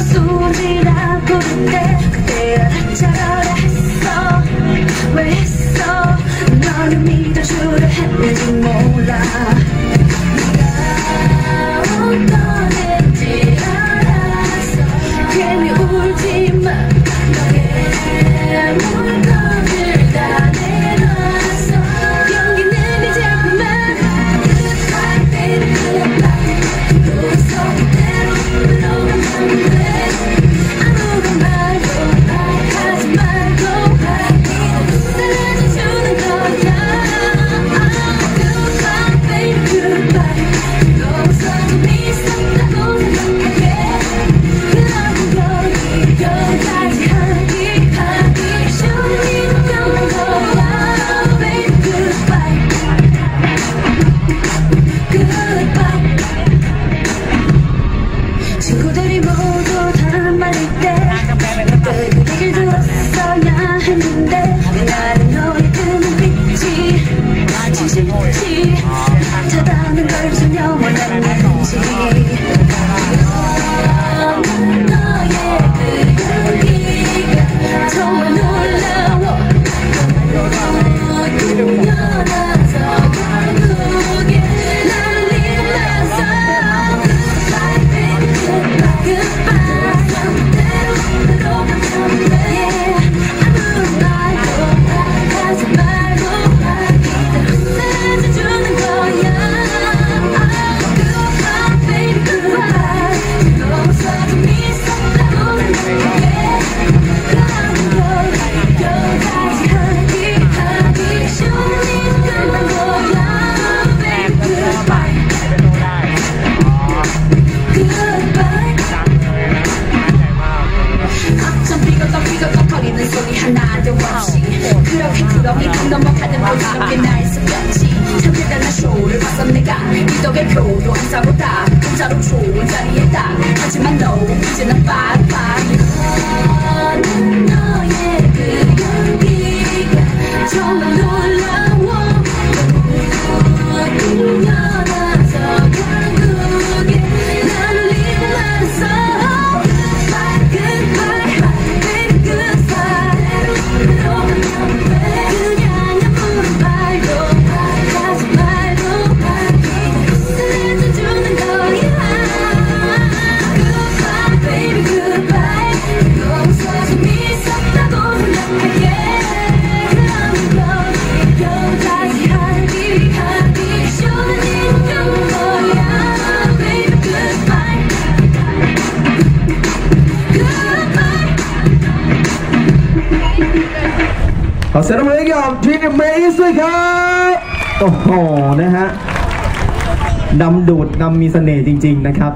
너 소리라 그때 알았잖아 했어. 왜 했어? 너를 믿어주려 했는지 몰라. 근데 나는 너의 그 눈빛이 마치 진지 너희는 넘어가는 모든 게 나의 숙명지. 참대단한 쇼를 봤어 내가. 미덕의 표도 인사보다. 부자로 좋은 자리에 딱 하지만 너 이제는 빠빠이 너의 그 연기가 정말 เสียงรบมือให้ที่เมสด้วยครับโอ้โหนะฮะดำดูดดำมีเสน่ห์จริง ๆ นะครับ